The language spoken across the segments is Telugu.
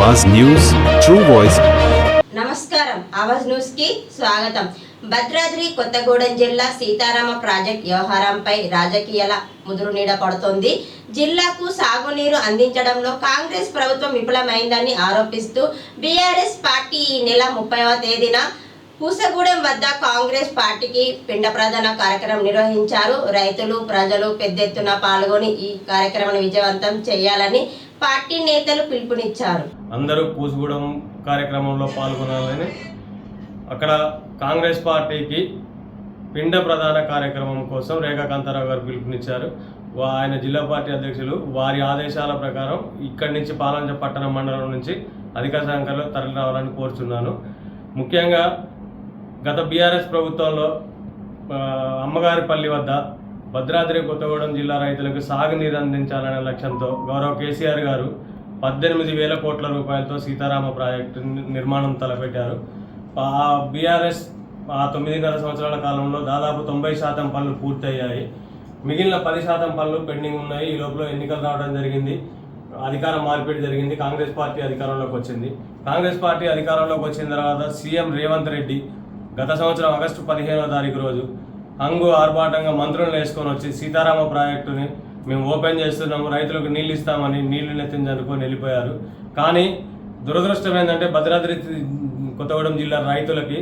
ఆవాజ్ న్యూస్ ట్రూ వాయిస్ నమస్కారం. ఆవాజ్ న్యూస్కి స్వాగతం. భద్రాద్రి కొత్తగూడెం జిల్లా సీతారామ ప్రాజెక్ట్ వ్యవహారంపై రాజకీయాల ముదురు నీడ పడుతోంది. జిల్లాకు సాగునీరు అందించడంలో కాంగ్రెస్ ప్రభుత్వం విఫలమైందని ఆరోపిస్తూ బీఆర్ఎస్ పార్టీ ఈ నెల ముప్పైవ తేదీన పూసగూడెం వద్ద కాంగ్రెస్ పార్టీకి పిండ ప్రధాన కార్యక్రమం నిర్వహించారు. రైతులు ప్రజలు పెద్ద ఎత్తున పాల్గొని ఈ కార్యక్రమాన్ని విజయవంతం చేయాలని పార్టీ నేతలు పిలుపునిచ్చారు. అందరూ కూసుగూడెం కార్యక్రమంలో పాల్గొనాలని అక్కడ కాంగ్రెస్ పార్టీకి పిండ ప్రధాన కార్యక్రమం కోసం రేఖా కాంతారావు గారు పిలుపునిచ్చారు. వా- ఆయన జిల్లా పార్టీ అధ్యక్షులు. వారి ఆదేశాల ప్రకారం ఇక్కడి నుంచి పాలంచ పట్టణ మండలం నుంచి అధిక సంఖ్యలో తరలి రావాలని కోరుచున్నాను. ముఖ్యంగా గత బీఆర్ఎస్ ప్రభుత్వంలో అమ్మగారి అమ్మగారిపల్లి వద్ద భద్రాద్రి కొత్తగూడెం జిల్లా రైతులకు సాగునీరు అందించాలనే లక్ష్యంతో గౌరవ కేసీఆర్ గారు పద్దెనిమిది వేల కోట్ల రూపాయలతో సీతారామ ప్రాజెక్టు నిర్మాణం తలపెట్టారు. ఆ బీఆర్ఎస్ ఆ తొమ్మిదిన్నర సంవత్సరాల కాలంలో దాదాపు తొంభై శాతం పనులు పూర్తయ్యాయి. మిగిలిన పది శాతం పనులు పెండింగ్ ఉన్నాయి. ఈ లోపల ఎన్నికలు రావడం జరిగింది. అధికార మార్పిడి జరిగింది. కాంగ్రెస్ పార్టీ అధికారంలోకి వచ్చింది. కాంగ్రెస్ పార్టీ అధికారంలోకి వచ్చిన తర్వాత సీఎం రేవంత్ రెడ్డి గత సంవత్సరం ఆగస్టు పదిహేనవ తారీఖు రోజు హంగు ఆర్భాటంగా మంత్రులను వేసుకొని వచ్చి సీతారామ ప్రాజెక్టుని మేము ఓపెన్ చేస్తున్నాము రైతులకు నీళ్ళు ఇస్తామని నీళ్ళు నెత్తించనుకొని వెళ్ళిపోయారు. కానీ దురదృష్టం ఏంటంటే భద్రాద్రి కొత్తగూడెం జిల్లా రైతులకి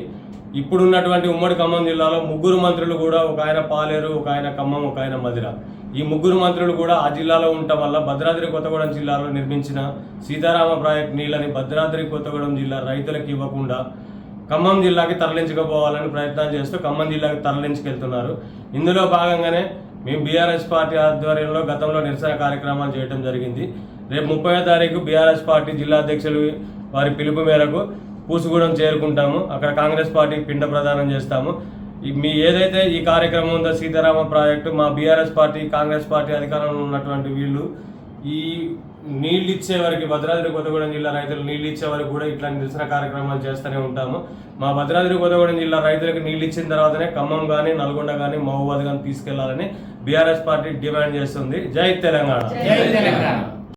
ఇప్పుడున్నటువంటి ఉమ్మడి ఖమ్మం జిల్లాలో ముగ్గురు మంత్రులు కూడా ఒక ఆయన పాలేరు ఒక ఆయన ఖమ్మం ఒక ఆయన మధిర. ఈ ముగ్గురు మంత్రులు కూడా ఆ జిల్లాలో ఉండటం వల్ల భద్రాద్రి కొత్తగూడెం జిల్లాలో నిర్మించిన సీతారామ ప్రాజెక్ట్ నీళ్ళని భద్రాద్రి కొత్తగూడెం జిల్లా రైతులకు ఇవ్వకుండా ఖమ్మం జిల్లాకి తరలించకపోవాలని ప్రయత్నాలు చేస్తూ ఖమ్మం జిల్లాకి తరలించుకెళ్తున్నారు. ఇందులో భాగంగానే మేము బీఆర్ఎస్ పార్టీ ఆధ్వర్యంలో గతంలో నిరసన కార్యక్రమాలు చేయడం జరిగింది. రేపు ముప్పై తారీఖు బీఆర్ఎస్ పార్టీ జిల్లా అధ్యక్షులు వారి పిలుపు మేరకు పూసుగూడెం చేరుకుంటాము. అక్కడ కాంగ్రెస్ పార్టీకి పిండ ప్రదానం చేస్తాము. మీ ఏదైతే ఈ కార్యక్రమం ఉందో సీతారామ ప్రాజెక్టు మా బీఆర్ఎస్ పార్టీ కాంగ్రెస్ పార్టీ అధికారంలో ఉన్నటువంటి వీళ్ళు ఈ నీళ్ళు ఇచ్చే వరకు భద్రాద్రి కొత్తగూడెం జిల్లా రైతులు నీళ్ళు ఇచ్చే వరకు కూడా ఇట్లాంటి నిరసన కార్యక్రమాలు చేస్తూనే ఉంటాము. మా భద్రాద్రి కొత్తగూడెం జిల్లా రైతులకు నీళ్ళు ఇచ్చిన తర్వాతనే ఖమ్మం కానీ నల్గొండ కానీ మహబూబాద్ కానీ తీసుకెళ్ళాలని బీఆర్ఎస్ పార్టీ డిమాండ్ చేస్తుంది. జై తెలంగాణ. జై తెలంగాణ.